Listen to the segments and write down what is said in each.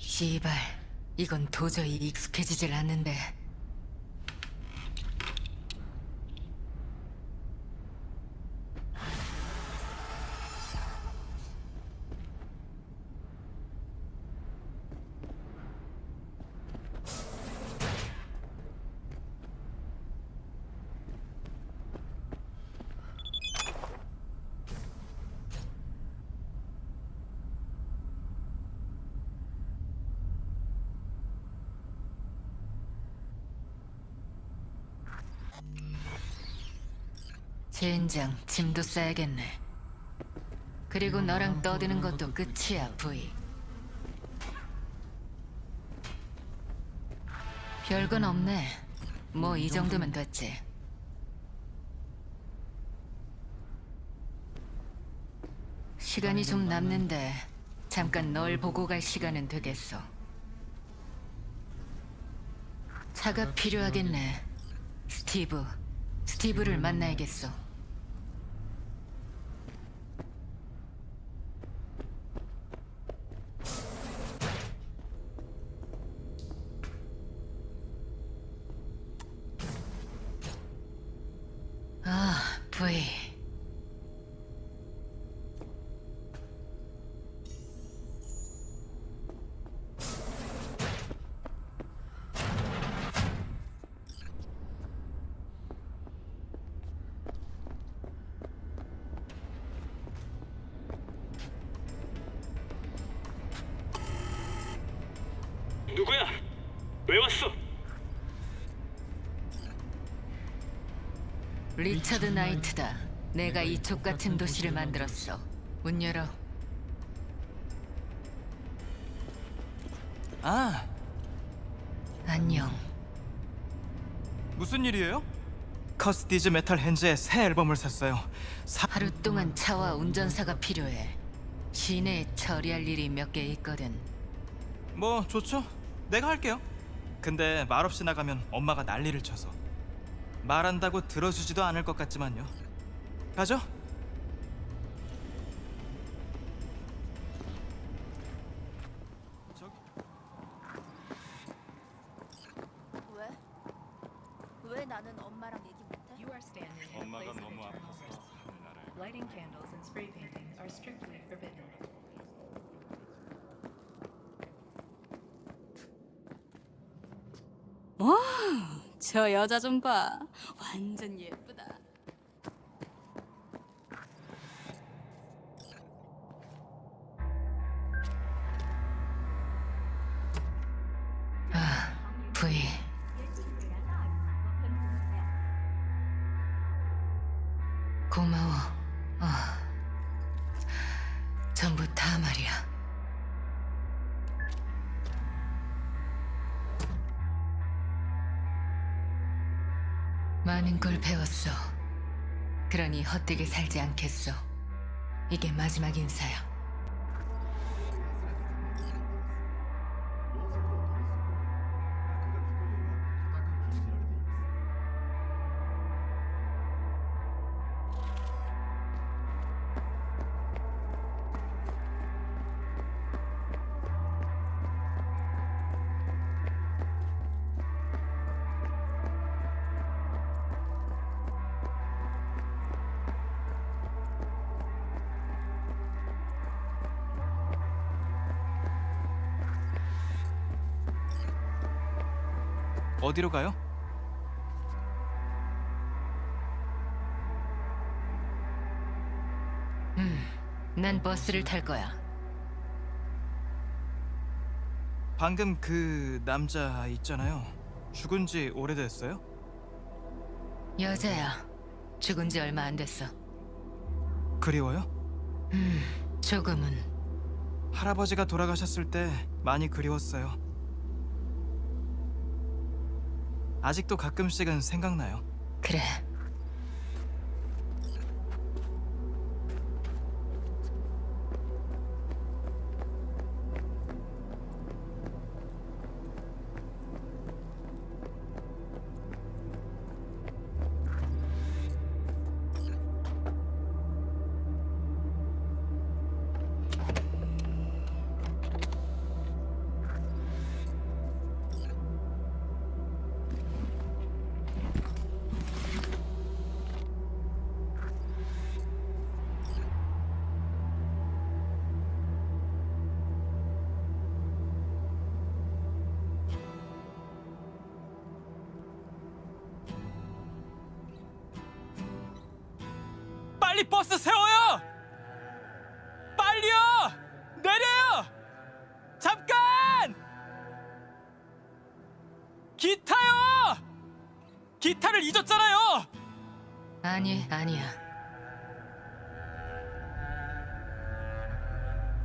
씨발, 이건 도저히 익숙해지질 않는데. 젠장, 짐도 싸야겠네. 그리고 너랑 떠드는 것도 끝이야, 부이. 별건 없네. 뭐 이 정도면 됐지. 시간이 좀 남는데 잠깐 널 보고 갈 시간은 되겠어. 차가 필요하겠네. 스티브, 스티브를 만나야겠어. 누구야? 왜 왔어? 리처드 나이트다. 내가 이쪽 같은 도시를 만들었어. 문 열어. 아, 안녕. 무슨 일이에요? 커스티즈 메탈 핸즈의 새 앨범을 샀어요. 사... 하루 동안 차와 운전사가 필요해. 시내에 처리할 일이 몇 개 있거든. 뭐 좋죠. 내가 할게요. 근데 말없이 나가면 엄마가 난리를 쳐서 말한다고 들어주지도 않을 것 같지만요. 가죠. 저 여자 좀 봐. 완전 예쁘다. 아, 부이. 고마워. 어. 전부 다 말이야. 많은 걸 배웠어. 그러니 헛되게 살지 않겠어. 이게 마지막 인사야. 어디로 가요? 난 버스를 탈 거야. 방금 그 남자 있잖아요. 죽은 지 오래됐어요? 여자야. 죽은 지 얼마 안 됐어. 그리워요? 조금은. 할아버지가 돌아가셨을 때 많이 그리웠어요. 아직도 가끔씩은 생각나요. 그래. 버스 세워요! 빨리요! 내려요! 잠깐! 기타요! 기타를 잊었잖아요! 아니, 아니야.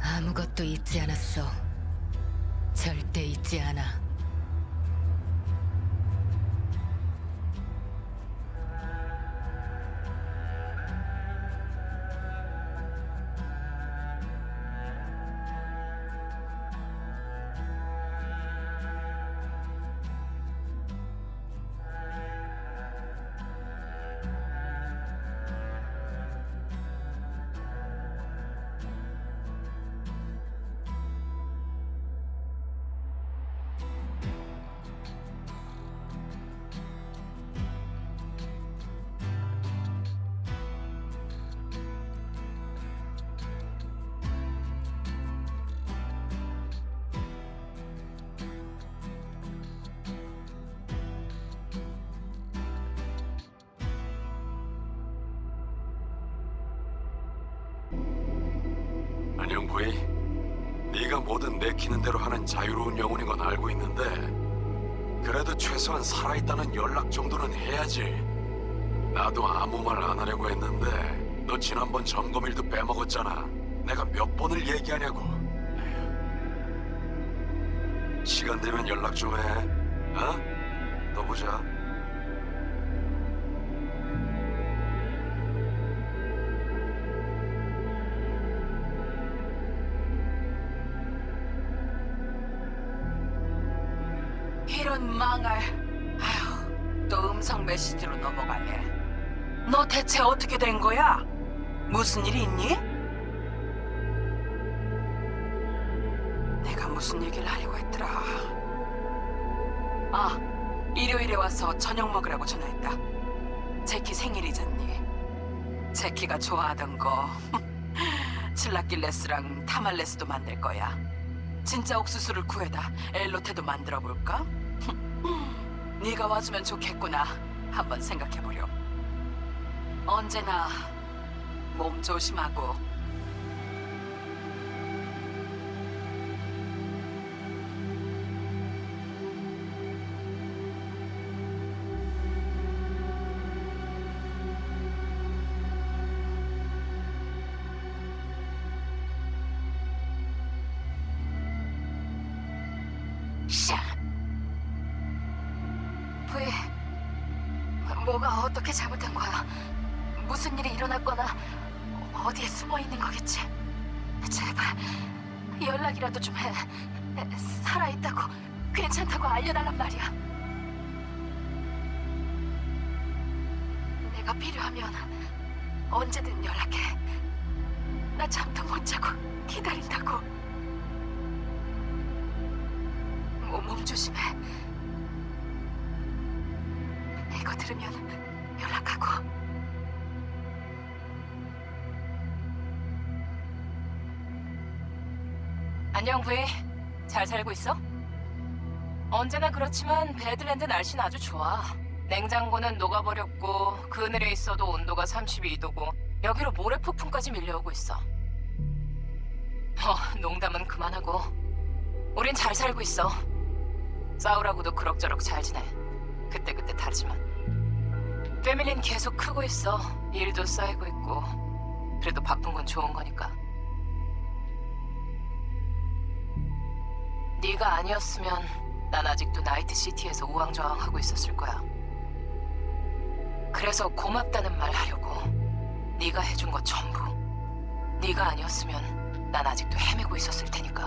아무것도 잊지 않았어. 절대 잊지 않아. 부이. 네가 뭐든 내키는 대로 하는 자유로운 영혼인 건 알고 있는데 그래도 최소한 살아있다는 연락 정도는 해야지. 나도 아무 말 안 하려고 했는데 너 지난번 점검일도 빼먹었잖아. 내가 몇 번을 얘기하냐고. 시간 되면 연락 좀 해. 어? 또 보자. 이런 망할. 아휴, 또 음성 메시지로 넘어가네. 너 대체 어떻게 된 거야? 무슨 일이 있니? 내가 무슨 얘기를 하려고 했더라. 아, 일요일에 와서 저녁 먹으라고 전화했다. 제키 생일이잖니. 제키가 좋아하던 거. 칠라길레스랑 타말레스도 만들 거야. 진짜 옥수수를 구해다 엘로테도 만들어 볼까? 네가 와주면 좋겠구나. 한번 생각해 보렴. 언제나 몸 조심하고 뭐가 어떻게 잘못된 거야? 무슨 일이 일어났거나 어디에 숨어 있는 거겠지? 제발 연락이라도 좀 해. 살아 있다고 괜찮다고 알려달란 말이야. 내가 필요하면 언제든 연락해. 나 잠도 못 자고 기다린다고. 몸, 몸 조심해. 이거 들으면 연락하고. 안녕, 부이. 잘 살고 있어? 언제나 그렇지만 배드랜드 날씨는 아주 좋아. 냉장고는 녹아버렸고 그늘에 있어도 온도가 32도고 여기로 모래 폭풍까지 밀려오고 있어. 어, 농담은 그만하고 우린 잘 살고 있어. 싸우라고도 그럭저럭 잘 지내. 그때그때 다르지만. 패밀리는 계속 크고 있어. 일도 쌓이고 있고. 그래도 바쁜 건 좋은 거니까. 네가 아니었으면 난 아직도 나이트 시티에서 우왕좌왕하고 있었을 거야. 그래서 고맙다는 말 하려고. 네가 해준 거 전부. 네가 아니었으면 난 아직도 헤매고 있었을 테니까.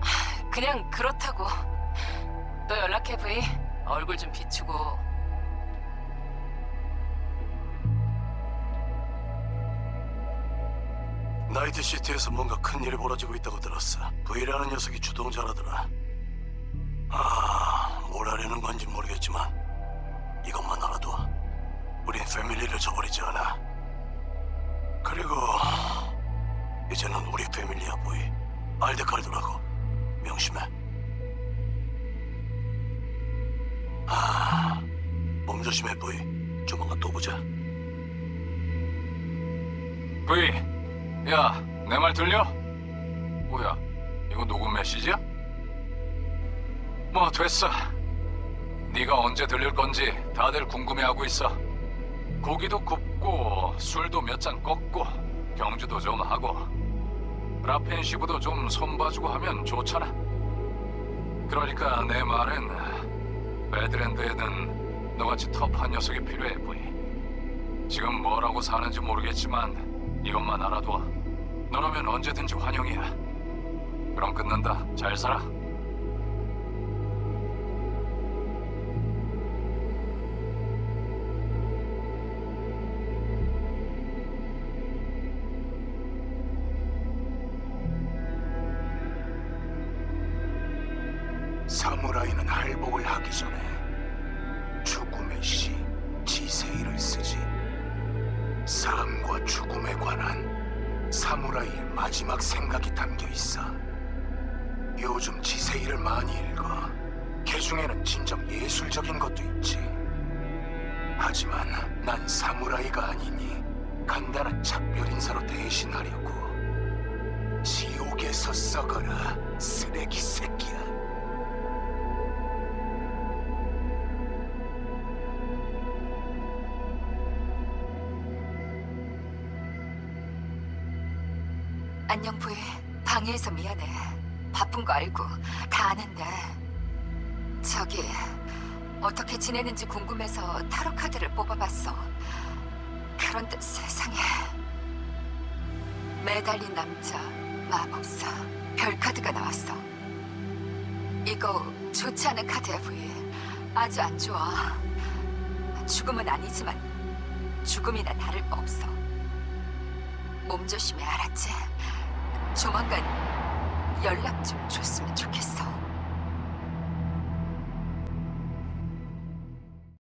하, 그냥 그렇다고. 또 연락해 브이. 얼굴 좀 비추고. 나이트 시티에서 뭔가 큰 일이 벌어지고 있다고 들었어. V라는 녀석이 주동자라더라. 아, 뭘 하려는 건지 모르겠지만 이것만 알아둬. 우린 패밀리를 저버리지 않아. 그리고 이제는 우리 패밀리야, 보이. 알데칼도라고. 명심해. 아, 몸몸 조심해 보이. 조만간 또 보자. 브이, 야, 내 말 들려? 뭐야, 이거 녹음 메시지야? 뭐 됐어. 네가 언제 들릴 건지 다들 궁금해하고 있어. 고기도 굽고 술도 몇 잔 꺾고 경주도 좀 하고 라펜시브도 좀 손봐주고 하면 좋잖아. 그러니까 내 말은 배드랜드에는 너같이 터프한 녀석이 필요해 보이. 지금 뭐라고 사는지 모르겠지만 이것만 알아둬. 너라면 언제든지 환영이야. 그럼 끝난다. 잘 살아. 삶과 죽음에 관한 사무라이의 마지막 생각이 담겨 있어. 요즘 지세이를 많이 읽어. 개 중에는 진정 예술적인 것도 있지. 하지만 난 사무라이가 아니니 간단한 작별 인사로 대신하려고. 지옥에서 썩어라, 쓰레기 새끼야. 안녕 부이. 방해해서 미안해. 바쁜 거 알고 다 아는데. 저기 어떻게 지내는지 궁금해서 타로 카드를 뽑아봤어. 그런데 세상에 매달린 남자 마법사 별 카드가 나왔어. 이거 좋지 않은 카드야 부이. 아주 안 좋아. 죽음은 아니지만 죽음이나 다를 바 없어. 몸 조심해 알았지? 조만간 연락 좀 줬으면 좋겠어.